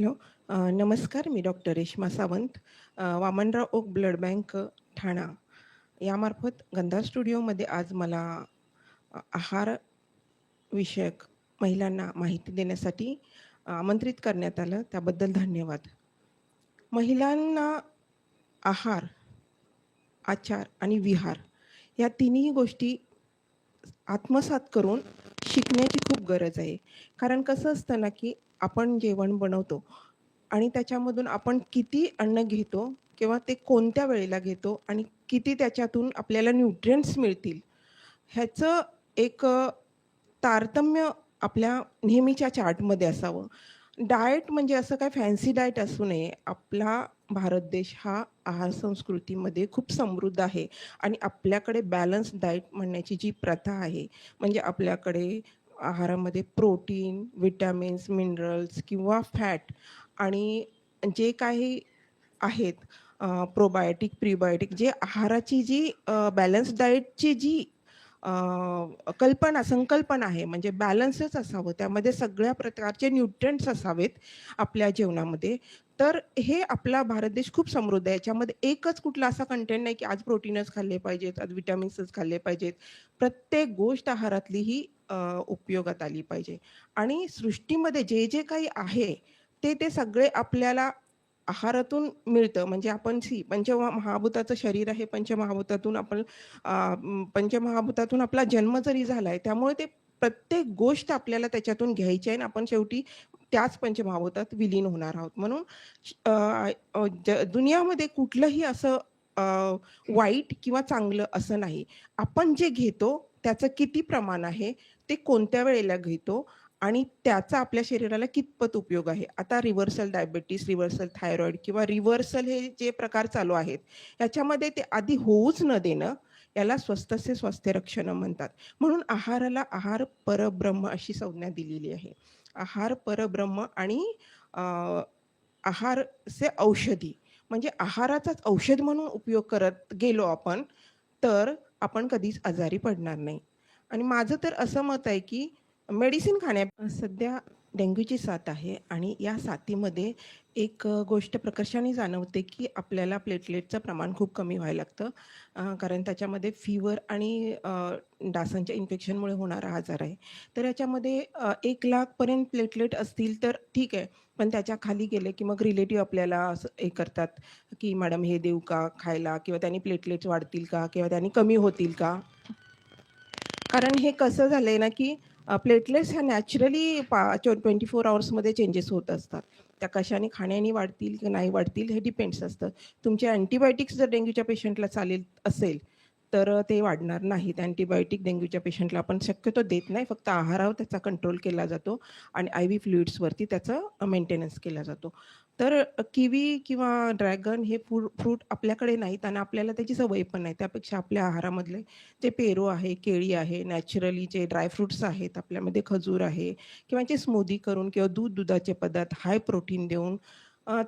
Hello. नमस्कार. मी doctor Reshma Sawant. Vamanrao Oak blood bank Thana यामार्फत गंधा स्टुडिओमध्ये आज मला आहार विषयक महिलांना माहिती देण्यासाठी आमंत्रित करण्यात आलं. त्याबद्दल धन्यवाद. महिलांना आहार, आचार आणि विहार या तिन्ही गोष्टी आत्मसात करून शिकण्याची खूप गरज आहे. कारण कसं असतं ना, की आपण जेवण बनवतो आणि त्याच्यामधून आपण किती अन्न घेतो किंवा ते कोणत्या वेळेला घेतो आणि किती त्याच्यातून आपल्याला न्यूट्रिएंट्स मिळतील, ह्याचं एक तारतम्य आपल्या नेहमीच्या चार्टमध्ये असावं. डाएट म्हणजे असं काय फॅन्सी डाएट असू नये. आपला भारत देश हा आहार संस्कृतीमध्ये खूप समृद्ध आहे आणि आपल्याकडे बॅलन्स डाएट म्हणण्याची जी प्रथा आहे, म्हणजे आपल्याकडे आहारामध्ये प्रोटीन, विटॅमिन्स, मिनरल्स किंवा फॅट आणि जे काही आहेत प्रोबायोटिक, प्रिबायोटिक जे आहाराची जी बॅलन्स डाएटची जी कल्पना, संकल्पना आहे म्हणजे बॅलन्सच असावं. त्यामध्ये सगळ्या प्रकारचे न्यूट्रंट्स असावेत आपल्या जेवणामध्ये. तर हे आपला भारत देश खूप समृद्ध आहे. याच्यामध्ये एकच कुठला असा कंटेंट नाही, की आज प्रोटीनच खाल्ले पाहिजेत, आज विटॅमिन्सच खाल्ले पाहिजेत. प्रत्येक गोष्ट आहारातली ही उपयोगात आली पाहिजे आणि सृष्टीमध्ये जे, जे काही आहे ते, ते सगळे आपल्याला आहारातून मिळतं. म्हणजे आपण सी पंचमहाभूताचं शरीर आहे. पंचमहाभूतातून आपण पंचमहाभूतातून आपला जन्म जरी झाला आहे त्यामुळे ते प्रत्येक गोष्ट आपल्याला त्याच्यातून घ्यायची आहे आणि आपण शेवटी त्याच पंचमहाभूतात विलीन होणार आहोत. म्हणून ज दुनियामध्ये कुठलंही असं वाईट किंवा चांगलं असं नाही. आपण जे घेतो त्याचं किती प्रमाण आहे, ते कोणत्या वेळेला घेतो आणि त्याचा आपल्या शरीराला कितपत उपयोग आहे. आता रिव्हर्सल डायबिटीज, रिव्हर्सल थायरॉईड किंवा रिव्हर्सल हे जे प्रकार चालू आहेत, याच्यामध्ये ते आधी होऊच न देणं, याला स्वस्तसे स्वास्थ्य रक्षण म्हणतात. म्हणून आहाराला आहार परब्रह्म अशी संज्ञा दिलेली आहे. आहार परब्रह्म आणि आहार से औषधी म्हणजे आहाराचाच औषध म्हणून उपयोग करत गेलो आपण, तर आपण कधीच आजारी पडणार नाही. आणि माझं तर असं मत आहे, की मेडिसिन खाण्या सध्या डेंग्यूची साथ आहे आणि या साथीमध्ये एक गोष्ट प्रकर्षाने जाणवते, की आपल्याला प्लेटलेटचं प्रमाण खूप कमी व्हायला लागतं. कारण त्याच्यामध्ये फीवर आणि डासांच्या इन्फेक्शनमुळे होणारा आजार आहे. तर याच्यामध्ये एक लाखपर्यंत प्लेटलेट असतील तर ठीक आहे. पण त्याच्याखाली गेले, की मग रिलेटिव्ह आपल्याला असं हे करतात, की "मॅडम हे देऊ का खायला?" किंवा त्यांनी प्लेटलेट्स वाढतील का?" किंवा त्यांनी कमी होतील का?" कारण हे कसं झालंय ना, की प्लेटलेट्स ह्या नॅचरली पा चो 24 अवर्समध्ये चेंजेस होत असतात. त्या कशाने खाण्याने वाढतील की नाही वाढतील हे डिपेंड्स असतं. तुमचे अँटिबायोटिक्स जर डेंग्यूच्या पेशंटला चालेल असेल, तर ते वाढणार नाहीत. अँटिबायोटिक डेंग्यूच्या पेशंटला आपण शक्यतो देत नाही. फक्त आहारावर त्याचा कंट्रोल केला जातो आणि आय-व्ही फ्लुइड्सवरती त्याचं मेंटेनन्स केला जातो. तर किवी किंवा ड्रॅगन हे फ्रू फ्रूट आपल्याकडे नाहीत आणि आपल्याला त्याची सवय पण नाही. त्यापेक्षा आपल्या आहारामधले जे पेरू आहे, केळी आहे, नॅचरली जे ड्रायफ्रूट्स आहेत, आपल्यामध्ये खजूर आहे किंवा जे स्मूदी करून किंवा दूध, दुधाचे पदार्थ, हाय प्रोटीन देऊन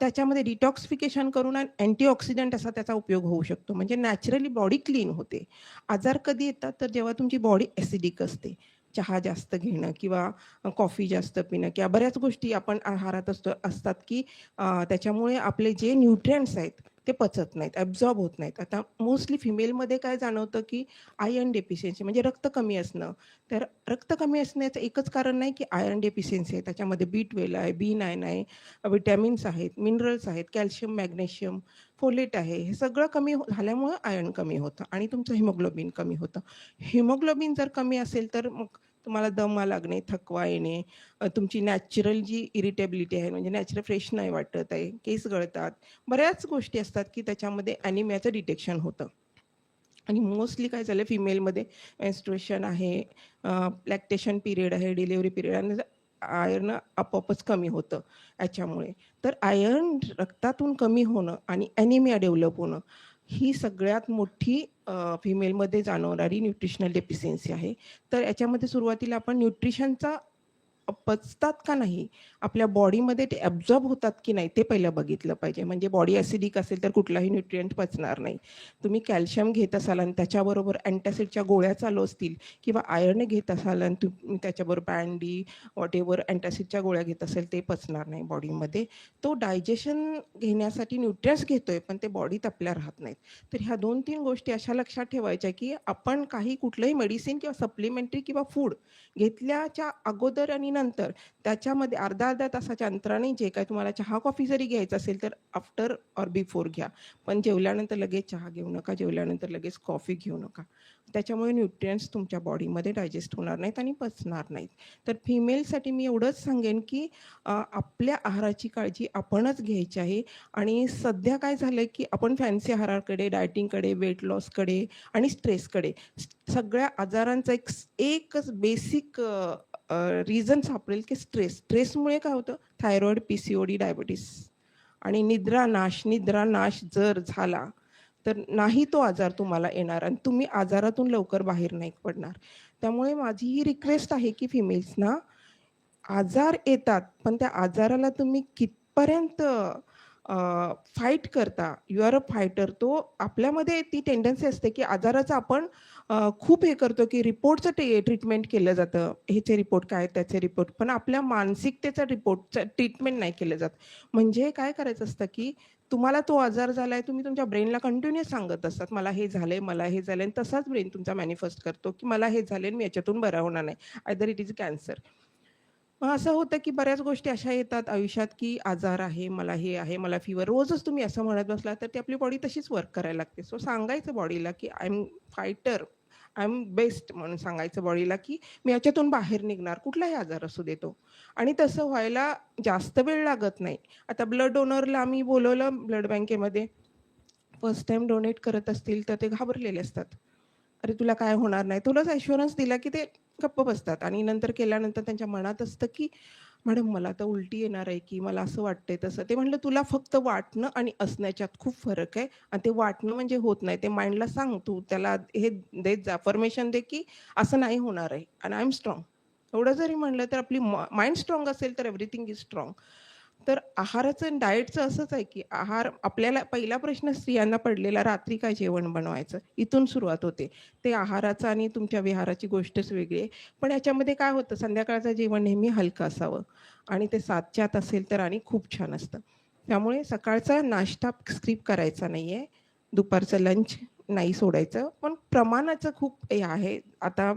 त्याच्यामध्ये डिटॉक्सिफिकेशन करून आणि अँटीऑक्सिडंट असा त्याचा उपयोग होऊ शकतो. म्हणजे नॅचरली बॉडी क्लीन होते. आजार कधी येतात, तर जेव्हा तुमची बॉडी ॲसिडिक असते. चहा जास्त घेणं किंवा कॉफी जास्त पिणं किंवा बऱ्याच गोष्टी आपण आहारात असतो असतात, की त्याच्यामुळे आपले जे न्यूट्रियंट्स आहेत, ते पचत नाहीत, ॲब्झॉर्ब होत नाहीत. आता मोस्टली फिमेलमध्ये काय जाणवतं, की आयर्न डेफिशियन्सी म्हणजे रक्त कमी असणं. तर रक्त कमी असण्याचं एकच कारण नाही, की आयर्न डेफिशियन्सी आहे. त्याच्यामध्ये बी12 आहे, बी9 आहे, विटॅमिन्स आहेत, मिनरल्स आहेत, कॅल्शियम, मॅग्नेशियम, फोलेट आहे. हे सगळं कमी हो झाल्यामुळं आयर्न कमी होतं आणि तुमचं हिमोग्लोबिन कमी होतं. हिमोग्लोबिन जर कमी असेल, तर मग तुम्हाला दमा लागणे, थकवा येणे, तुमची नॅचरल जी इरिटेबिलिटी आहे, म्हणजे नॅचरल फ्रेश नाही वाटत आहे, केस गळतात. बऱ्याच गोष्टी असतात, की त्याच्यामध्ये ॲनिमियाचं डिटेक्शन होतं. आणि मोस्टली काय झालं फिमेलमध्ये मेन्स्ट्रुएशन आहे, लॅक्टेशन पिरियड आहे, डिलिव्हरी पिरियड आणि आयर्न आपोआपच कमी होतं याच्यामुळे. तर आयर्न रक्तातून कमी होणं आणि ॲनिमिया डेव्हलप होणं, ही सगळ्यात मोठी फिमेलमध्ये जाणवणारी न्यूट्रिशनल डेफिशियन्सी आहे. तर याच्यामध्ये सुरुवातीला आपण न्यूट्रिशनचा पचतात का नाही? आपल्या बॉडीमध्ये ते ॲब्झॉर्ब होतात की नाही ते पहिलं बघितलं पाहिजे. म्हणजे बॉडी ॲसिडिक असेल तर कुठलाही न्यूट्रियंट पचणार नाही. तुम्ही कॅल्शियम घेत असाल आणि त्याच्याबरोबर अँटॅसिडच्या गोळ्या चालू असतील किंवा आयर्न घेत असाल आणि तुम्ही त्याच्याबरोबर बँडी वॉट एव्हर अँटॅसिडच्या गोळ्या घेत असेल ते पचणार नाही बॉडीमध्ये. तो डायजेशन घेण्यासाठी न्यूट्रियन्स घेतोय पण ते बॉडीत आपल्या राहत नाहीत. तर ह्या दोन तीन गोष्टी अशा लक्षात ठेवायच्या की आपण काही कुठलंही मेडिसिन किंवा सप्लिमेंटरी किंवा फूड घेतल्याच्या अगोदर आणि नंतर त्याच्यामध्ये अर्धा अर्ध्या तासाच्या अंतराने जे काय तुम्हाला चहा कॉफी जरी घ्यायचं असेल तर आफ्टर ऑर बिफोर घ्या. पण जेवल्यानंतर लगेच चहा घेऊ नका जेवल्यानंतर लगेच कॉफी घेऊ नका. त्याच्यामुळे न्यूट्रियन्स तुमच्या बॉडीमध्ये डायजेस्ट होणार नाहीत आणि पचणार नाहीत. तर फिमेलसाठी मी एवढंच सांगेन की आपल्या आहाराची काळजी आपणच घ्यायची आहे. आणि सध्या काय झालं की आपण फॅन्सी आहाराकडे डायटिंगकडे वेट लॉसकडे आणि स्ट्रेसकडे सगळ्या आजारांचा एक एकच बेसिक रिझन सापडेल की स्ट्रेस स्ट्रेसमुळे काय होतं? Thyroid P C O D diabetes आणि निद्रानाश निद्रानाश जर झाला तर नाही तो आजार तुम्हाला येणार आणि तुम्ही आजारातून लवकर बाहेर नाही पडणार. त्यामुळे माझी ही रिक्वेस्ट आहे की फिमेल्सना आजार येतात पण त्या आजाराला तुम्ही कितपर्यंत फाईट करता. यू आर अ फायटर तो आपल्यामध्ये ती टेंडन्सी असते की आजाराचं आपण खूप हे करतो की रिपोर्टचं टे ट्रीटमेंट केलं जातं. ह्याचे रिपोर्ट काय त्याचे रिपोर्ट पण आपल्या मानसिकतेचा रिपोर्टचं ट्रीटमेंट नाही केलं जात. म्हणजे काय करायचं असतं की तुम्हाला तो आजार झाला आहे तुम्ही तुमच्या ब्रेनला कंटिन्युअस सांगत असतात. मला हे झालंय मला हे झालंय. आणि तसाच ब्रेन तुमचा मॅनिफेस्ट करतो की मला हे झाले मी याच्यातून बरा होणार नाही. आयदर इट इज कॅन्सर मग असं होतं की बऱ्याच गोष्टी अशा येतात आयुष्यात की आजार आहे मला हे आहे मला फिवर रोजच तुम्ही असं म्हणत बसला तर ती आपली बॉडी तशीच वर्क करायला लागते. सो सांगायचं बॉडीला की I am fighter I am best म्हणून सांगायचं बॉडीला की मी याच्यातून बाहेर निघणार कुठलाही आजार असू देतो आणि तसं व्हायला जास्त वेळ लागत नाही. आता ब्लड डोनरला आम्ही बोलवलं ब्लड बँकेमध्ये फर्स्ट टाइम डोनेट करत असतील तर ते घाबरलेले असतात. अरे तुला काय होणार नाही? तुलाच ॲश्युरन्स दिला की ते गप्प बसतात. आणि नंतर केल्यानंतर त्यांच्या मनात असतं की मॅडम मला तर उलटी येणार आहे की मला असं वाटतंय तसं. ते म्हणलं तुला फक्त वाटणं आणि असण्याच्यात खूप फरक आहे. आणि ते वाटणं म्हणजे होत नाही. ते माइंडला सांग तू त्याला हे देत जा फॉर्मेशन दे की असं नाही होणार आहे. आणि आय एम स्ट्रॉंग एवढं जरी म्हणलं तर आपली माइंड स्ट्रॉंग असेल तर एव्हरीथिंग इज स्ट्रॉंग तर आहाराचं डाएटचं असंच आहे की आहार आपल्याला पहिला प्रश्न स्त्रियांना पडलेला रात्री काय जेवण बनवायचं? इथून सुरुवात होते. ते आहाराचं आणि तुमच्या विहाराची गोष्टच वेगळी आहे. पण याच्यामध्ये काय होतं? संध्याकाळचं जेवण नेहमी हलकं असावं. आणि ते सातच्या आत असेल तर आणि खूप छान असतं. त्यामुळे सकाळचा नाश्ता स्क्रिप करायचा नाही आहे दुपारचं लंच नाही सोडायचं. पण प्रमाणाचं खूप हे आहे. आता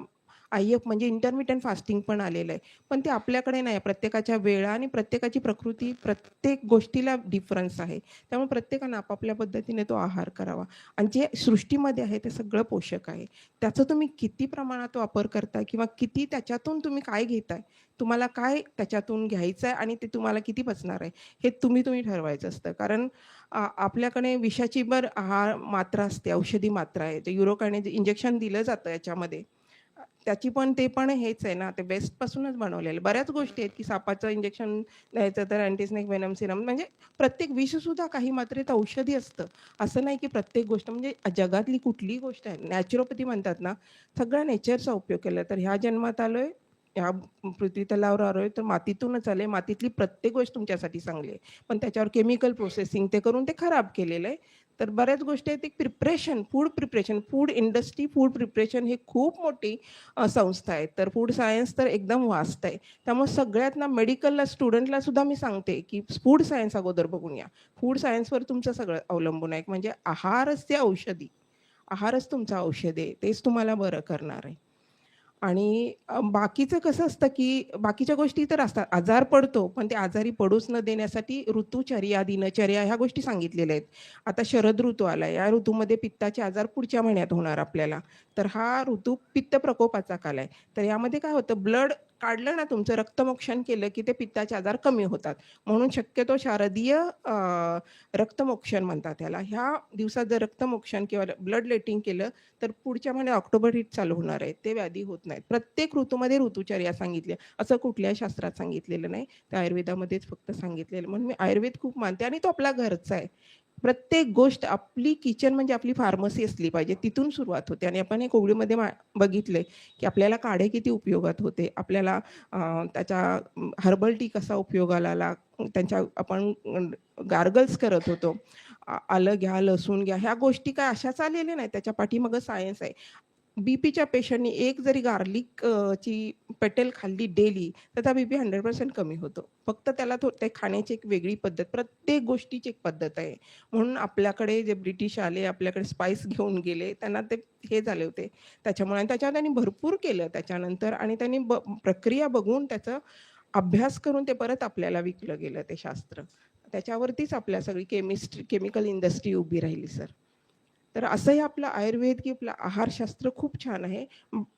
आय म्हणजे इंटरमिटंट फास्टिंग पण आलेलं आहे. पण ते आपल्याकडे नाही प्रत्येकाच्या वेळा आणि प्रत्येकाची प्रकृती प्रत्येक गोष्टीला डिफरन्स आहे. त्यामुळे प्रत्येकानं आपापल्या पद्धतीने तो आहार करावा. आणि जे सृष्टीमध्ये आहे ते सगळं पोषक आहे. त्याचा तुम्ही किती प्रमाणात वापर करताय किंवा किती त्याच्यातून तुम्ही काय घेताय? तुम्हाला काय त्याच्यातून घ्यायचं आहे आणि ते तुम्हाला किती पचणार आहे? हे तुम्ही तुम्ही ठरवायचं असतं. कारण आपल्याकडे विषाची बर आहार मात्रा असते. औषधी मात्रा आहे. ते युरोकाने जे इंजेक्शन दिलं जातं याच्यामध्ये. त्याची पण ते पण हेच आहे ना ते वेस्टपासूनच बनवलेलं. बऱ्याच गोष्टी आहेत की सापाचं इंजेक्शन द्यायचं तर अँटीस्नेक वेनम सिरम म्हणजे प्रत्येक विषसुद्धा काही मात्रेत औषधी असतं. असं नाही की प्रत्येक गोष्ट म्हणजे जगातली कुठलीही गोष्ट आहे नॅचरोपॅथी म्हणतात ना सगळ्या नेचरचा उपयोग केला तर ह्या जन्मात आलोय ह्या पृथ्वी तलावर आलोय तर मातीतूनच आले मातीतली प्रत्येक गोष्ट तुमच्यासाठी चांगली आहे. पण त्याच्यावर केमिकल प्रोसेसिंग ते करून ते खराब केलेलं आहे. तर बऱ्याच गोष्टी आहेत. एक preparation food preparation food industry food preparation हे खूप मोठी संस्था आहे. तर फूड सायन्स तर एकदम वास्ट आहे. त्यामुळे सगळ्यात ना मेडिकलला स्टुडंटला सुद्धा मी सांगते की फूड सायन्स अगोदर बघून या फूड सायन्सवर तुमचं सगळं अवलंबून आहे. म्हणजे आहारच ते औषधी. आहारच तुमचं औषध आहे. तेच तुम्हाला बरं करणार आहे. आणि बाकीचं कसं असतं की बाकीच्या गोष्टी तर असतात. आजार पडतो पण ते आजारी पडूच न देण्यासाठी ऋतुचर्या दिनचर्या ह्या गोष्टी सांगितलेल्या आहेत. आता शरद ऋतू आला या ऋतूमध्ये पित्ताचे आजार पुढच्या महिन्यात होणार आपल्याला. तर हा ऋतू पित्त प्रकोपाचा काल आहे. तर यामध्ये काय होतं ब्लड काढलं ना तुमचं रक्तमोक्षण केलं की ते पित्ताचे आजार कमी होतात. म्हणून शक्यतो शारदीय रक्तमोक्षण म्हणतात त्याला. ह्या दिवसात जर रक्तमोक्षण किंवा ब्लड लेटिंग केलं तर पुढच्या महिन्यात ऑक्टोबर हिट चालू होणार आहे. ते व्याधी होत नाहीत. प्रत्येक ऋतूमध्ये ऋतुचर्या सांगितल्या. असं कुठल्याही शास्त्रात सांगितलेलं नाही. ते आयुर्वेदामध्येच फक्त सांगितलेलं. म्हणून मी आयुर्वेद खूप मानते आणि तो आपला घरचा आहे. प्रत्येक गोष्ट आपली किचन म्हणजे आपली फार्मसी असली पाहिजे तिथून सुरुवात होते. आणि आपण हे कोविडमध्ये मा बघितलंय की आपल्याला काढे किती उपयोगात होते. आपल्याला त्याच्या त्याचा हर्बल टी कसा उपयोगाला आला त्यांच्या आपण गार्गल्स करत होतो. आलं घ्या लसूण घ्या ह्या गोष्टी काय अशाच आलेल्या नाही त्याच्या पाठीमागं सायन्स आहे. बीपीच्या पेशंटनी एक जरी गार्लिक ची पेटेल खाल्ली डेली तर त्या बीपी हंड्रेड पर्सेंट कमी होतो. फक्त त्याला थो ते खाण्याची एक वेगळी पद्धत प्रत्येक गोष्टीची एक पद्धत आहे. म्हणून आपल्याकडे जे ब्रिटिश आले आपल्याकडे स्पाइस घेऊन गेले त्यांना ते हे झाले होते. त्याच्यामुळे आणि त्याच्यावर त्यांनी भरपूर केलं त्याच्यानंतर आणि त्यांनी ब प्रक्रिया बघून त्याचं अभ्यास करून ते परत आपल्याला विकलं गेलं ते शास्त्र. त्याच्यावरतीच आपल्या सगळी केमिस्ट्री केमिकल इंडस्ट्री उभी राहिली सर तर असंही आपलं आयुर्वेद की आपलं आहारशास्त्र खूप छान आहे.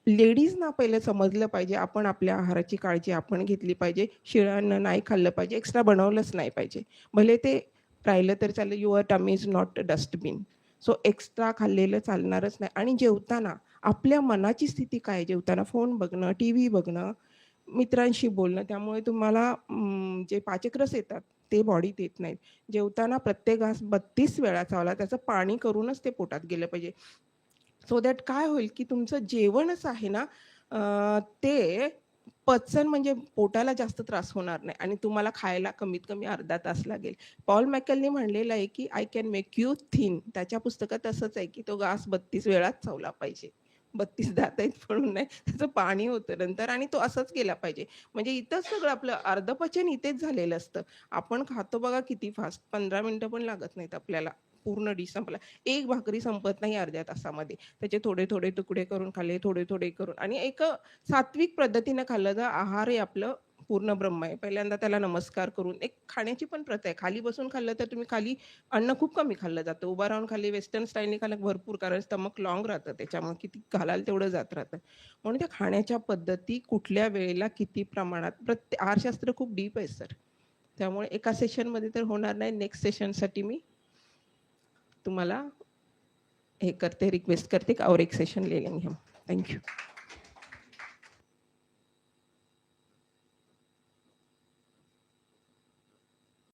लेडीजना पहिलं समजलं पाहिजे आपण आपल्या आहाराची काळजी आपण घेतली पाहिजे. शिळानं नाही खाल्लं पाहिजे एक्स्ट्रा बनवलंच नाही पाहिजे. भले ते राहिलं तर चालेल your tum is not dustbin so extra खाल्लेलं चालणारच नाही. आणि जेवताना आपल्या मनाची स्थिती काय जेवताना? फोन बघणं टी व्ही बघणं मित्रांशी बोलणं त्यामुळे तुम्हाला जे पाचक्रस येतात ते बॉडीत येत नाहीत. जेवताना प्रत्येक घास बत्तीस वेळा चावला त्याचं पाणी करूनच ते पोटात गेलं पाहिजे. सो दॅट काय होईल की तुमचं जेवणच आहे ना ते पचन म्हणजे पोटाला जास्त त्रास होणार नाही आणि तुम्हाला खायला कमीत कमी अर्धा तास लागेल. पॉल मॅकलने म्हणलेलं आहे की I can make you thin त्याच्या पुस्तकात तसंच आहे की तो घास बत्तीस वेळाच चावला पाहिजे. बत्तीस दात आहेत म्हणून नाही त्याचं पाणी होतं नंतर आणि तो असंच केला पाहिजे. म्हणजे इथंच सगळं आपलं अर्धपचन इथेच झालेलं असतं. आपण खातो बघा किती फास्ट पंधरा मिनिटं पण लागत नाहीत आपल्याला. पूर्ण डिश संपला. एक भाकरी संपत नाही अर्ध्या तासामध्ये. त्याचे थोडे थोडे तुकडे करून खाल्ले थोडे थोडे करून. आणि एक सात्विक पद्धतीनं खाल्लं तर आहार हे आपलं पूर्ण ब्रह्म आहे. पहिल्यांदा त्याला नमस्कार करून एक खाण्याची पण प्रथा आहे. खाली बसून खाल्लं तर तुम्ही खाली अन्न खूप कमी खाल्लं जातं. उभा राहून खाली वेस्टर्न स्टाईलने खाल्लं भरपूर कारण स्टमक लॉंग राहतं. त्याच्यामुळे किती घालाल तेवढं जात राहतं. म्हणून त्या खाण्याच्या पद्धती कुठल्या वेळेला किती प्रमाणात प्रत्येक आहारशास्त्र खूप डीप आहे सर त्यामुळे एका सेशनमध्ये तर होणार नाही. नेक्स्ट सेशनसाठी मी तुम्हाला हे करते रिक्वेस्ट करते की और एक सेशन ले लेंगे हम. थँक्यू